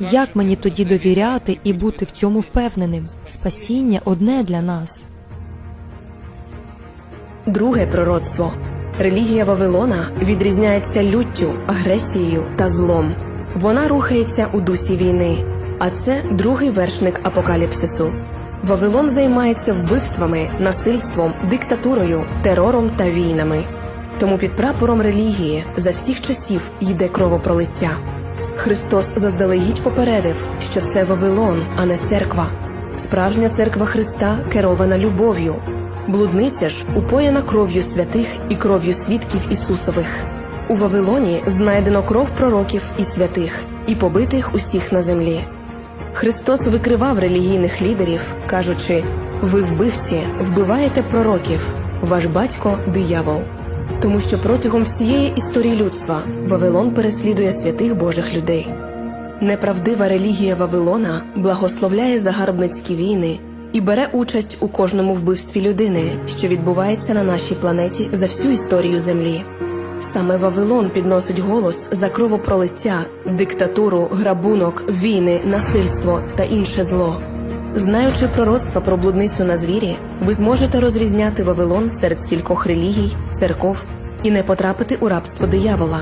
Як мені тоді довіряти і бути в цьому впевненим? Спасіння одне для нас. Друге пророцтво. Релігія Вавилона відрізняється люттю, агресією та злом. Вона рухається у дусі війни, а це другий вершник апокаліпсису. Вавилон займається вбивствами, насильством, диктатурою, терором та війнами. Тому під прапором релігії за всіх часів йде кровопролиття. Христос заздалегідь попередив, що це Вавилон, а не церква. Справжня церква Христа керована любов'ю. Блудниця ж упоєна кров'ю святих і кров'ю свідків Ісусових. У Вавилоні знайдено кров пророків і святих, і побитих усіх на землі. Христос викривав релігійних лідерів, кажучи: ви вбивці, вбиваєте пророків, ваш батько диявол. Тому що протягом всієї історії людства Вавилон переслідує святих Божих людей. Неправдива релігія Вавилона благословляє загарбницькі війни і бере участь у кожному вбивстві людини, що відбувається на нашій планеті за всю історію Землі. Саме Вавилон підносить голос за кровопролиття, диктатуру, грабунок, війни, насильство та інше зло. Знаючи пророцтва про блудницю на звірі, ви зможете розрізняти Вавилон серед стількох релігій, церков і не потрапити у рабство диявола.